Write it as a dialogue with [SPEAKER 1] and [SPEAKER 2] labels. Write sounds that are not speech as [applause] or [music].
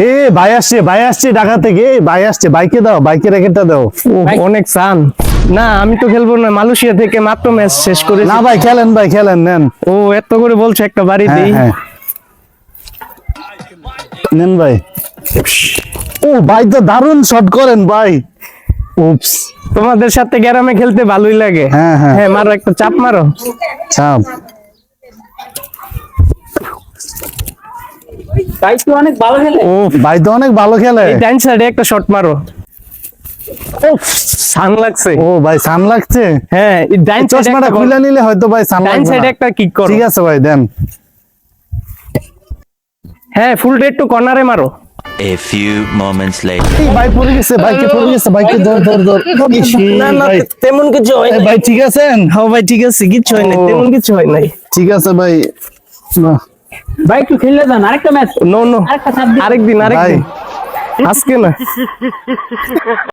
[SPEAKER 1] এ ভাই আসছে ভাই আসছে ঢাকা থেকে। ভাই আসছে বাইকে দাও বাইকে র্যাকেটটা দাও।
[SPEAKER 2] ও অনেক চান। না আমি তো খেলব না মালয়েশিয়া থেকে মাত্র ম্যাচ শেষ করে
[SPEAKER 1] না ভাই খেলেন ভাই খেলেন নেন।
[SPEAKER 2] ও এত করে বলছো একটা বাড়ি
[SPEAKER 1] হ্যাঁ
[SPEAKER 2] দিই।
[SPEAKER 1] হ্যাঁ। নেন ভাই। ও ভাই তো দারুণ শট করেন ভাই। উপস
[SPEAKER 2] তোমাদের সাথে গ্রামে খেলতে ভালোই লাগে।
[SPEAKER 1] হ্যাঁ, হ্যাঁ।
[SPEAKER 2] হ্যাঁ মারো একটা চাপ মারো।
[SPEAKER 1] চাপ।
[SPEAKER 3] ভাই তো অনেক ভালো খেলে।
[SPEAKER 2] ও
[SPEAKER 1] ভাই তো অনেক ভালো খেলে।
[SPEAKER 2] সাইডে একটা শট মারো। উফ সান লাগছে।
[SPEAKER 1] ও ভাই সান লাগছে?
[SPEAKER 2] হ্যাঁ
[SPEAKER 1] চশমাটা খুলে নিলে হয়তো ভাই সান
[SPEAKER 2] সাইডে একটা কিক করো।
[SPEAKER 1] ঠিক আছে ভাই দেন।
[SPEAKER 2] হ্যাঁ ফুল রেড টু কর্নারে মারো।
[SPEAKER 4] A few moments later.
[SPEAKER 1] ভাই পড়ে গেছে বাইকে পড়ে গেছে বাইকে ধর ধর ধর।
[SPEAKER 2] না না তেমন কিছু হয়
[SPEAKER 1] ভাই ঠিক আছেন?
[SPEAKER 2] হ্যাঁ ভাই ঠিক আছে কিছু হয় নাই তেমন কিছু হয় নাই।
[SPEAKER 1] ঠিক আছে ভাই। না,
[SPEAKER 3] ভাই একটু খেললে যান। আরেকটা ম্যাচ
[SPEAKER 2] নো নো
[SPEAKER 3] আরেকটা
[SPEAKER 2] আরেকদিন আরেকদিন। আজকে না। [laughs]